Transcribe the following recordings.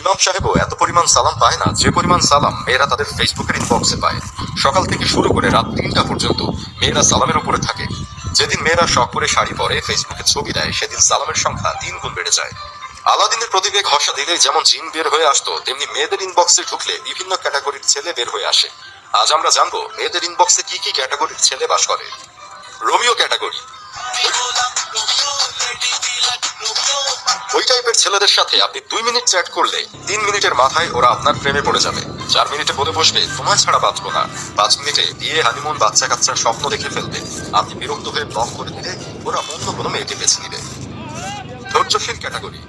ইমাম সাহেবও এত পরিমাণ সালাম পায় না, যে পরিমাণ সালাম মেয়েরা তাদের ফেসবুকের ইনবক্সে পায়। সকাল থেকে শুরু করে রাত তিনটা পর্যন্ত মেয়েরা সালামের উপরে থাকে। যেদিন মেয়েরা শখ করে শাড়ি পরে ফেসবুকে ছবি দেয়, সেদিন সালামের সংখ্যা তিন গুণ বেড়ে যায়। আলাদিনের প্রদীপে ঘষা দিলেই যেমন জিন বের হয়ে আসতো, তেমনি মেয়েদের ইনবক্সে ঢুকলে বিভিন্ন ক্যাটাগরির ছেলে বের হয়ে আসে। আজ আমরা জানব, মেয়েদের ইনবক্সে কি কি ক্যাটাগরির ছেলে বাস করে। রোমিও ক্যাটাগরি ওই টাইপের ছেলেদের সাথে আপনি দুই মিনিট চ্যাট করলে তিন মিনিটের মাথায় ওরা আপনার প্রেমে পড়ে যাবে। চার মিনিটে বলে বসবে তোমার ছাড়া বাঁচবো না। পাঁচ মিনিটে বিয়ে হানিমুন বাচ্চা কাচ্চার স্বপ্ন দেখে ফেলবে। আপনি বিরক্ত হয়ে ব্লক করে দিলে ওরা অন্য কোনো মেয়েকে বেছে নিবে। ধৈর্যশীল ক্যাটাগরি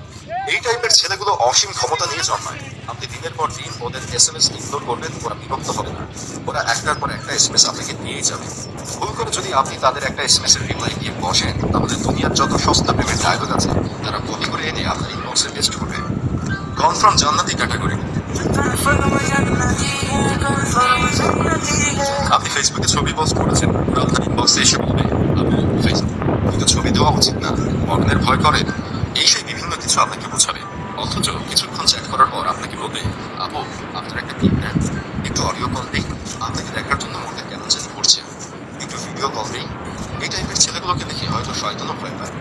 এই টাইপের ছেলেগুলো অসীম ক্ষমতা নিয়ে জন্মায়। আপনি দিনের পর দিন ওদের এস এম এস ইগনোর করবেন, ওরা বিভক্ত হবে না। ওরা একটার পর একটা এস এম এস আপনাকে দিয়েই যাবে। ভুল করে যদি আপনি তাদের একটা এস এম এস এর রিপ্লাই দিয়ে বসেন, তাহলে দুনিয়ার যত সস্তা প্রেমের ডায়লগ আছে, তারা কপি করে এনে আপনার ইনবক্সে পেস্ট করবে। কনফার্ম জান্নাতি ক্যাটাগরি আপনি ফেসবুকে ছবি পোস্ট করেছেন ওরা আপনার ইনবক্সে এসে বলবে আপু ফেসবুক কিন্তু ছবি দেওয়া উচিত না। মগ্নের ভয় করেন। এই সেই কিছু আপনাকে বোঝাবে। অথচ কিছুক্ষণ চ্যাট করার পর আপনাকে বলবে, আপু, আপনার একটা ক্লিপ দেন। একটু অডিও কল দিই। আপনাকে দেখার জন্য মনটা কেমন জানি করছে। একটু ভিডিও কল দিই। এই টাইপের ছেলেগুলোকে দেখে হয়তো শয়তানও ভয় পায়।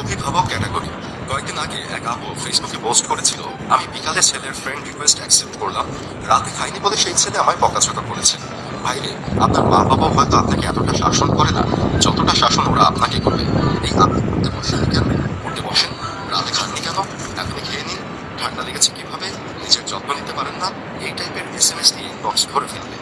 অভিভাবক ক্যাটাগরি কয়েকদিন আগে এক আপু ফেসবুকে পোস্ট করেছিল, আমি বিকালে ছেলের ফ্রেন্ড রিকোয়েস্ট অ্যাকসেপ্ট করলাম। রাতে খাইনি বলে সেই ছেলে আমায় বকাঝকা করেছে। ভাইরে, আপনার মা বাবা হয়তো আপনাকে এতটা শাসন করে না, যতটা শাসন ওরা আপনাকে করবে। এই আপনি বসেন কেন নিজের যত্ন নিতে পারেন না, এই টাইপের এস এম এস দিয়ে বক্স ভরে ফেলবে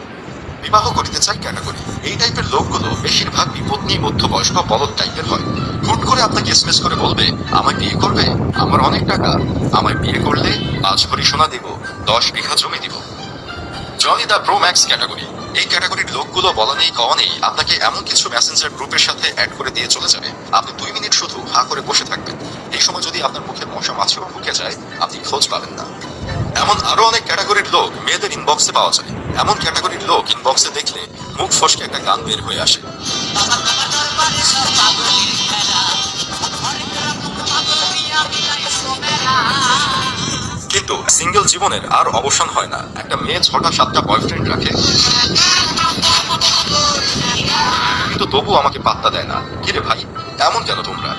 বিবাহ করিতে চাই ক্যাটাগরি এই টাইপের লোকগুলো বেশিরভাগ বিপত্নী মধ্যবয়স্ক বলদ টাইপের হয়। হুট করে আপনাকে এসএমএস করে বলবে, আমায় বিয়ে করবে? আমার অনেক টাকা। আমায় বিয়ে করলে পাঁচ ভরি সোনা দিব, দশ বিঘা জমি দিব। জনি দা প্রো ম্যাক্স ক্যাটাগরি এই ক্যাটাগরির লোকগুলো বলা নেই, কওয়া নেই, আপনাকে এমন কিছু মেসেঞ্জার গ্রুপের সাথে অ্যাড করে দিয়ে চলে যাবে। আপনি দুই মিনিট শুধু হা করে বসে থাকবেন। এই সময় যদি আপনার মুখে মশা মাছিও ঢুকে যায়, আপনি খোঁজ পাবেন না। এমন আরও অনেক ক্যাটাগরির লোক মেয়েদের ইনবক্সে পাওয়া যায়। এমন ক্যাটাগরির লোক ইনবক্সে দেখলে মুখ ফসকে একটা গান বের হয়ে আসে। কিন্তু সিঙ্গেল জীবনের আর অবসান হয় না। একটা মেয়ে ছটা সাতটা বয়ফ্রেন্ড রাখে। কিন্তু তবু আমাকে পাত্তা দেয় না। কিরে ভাই এমন কেন তোমরা?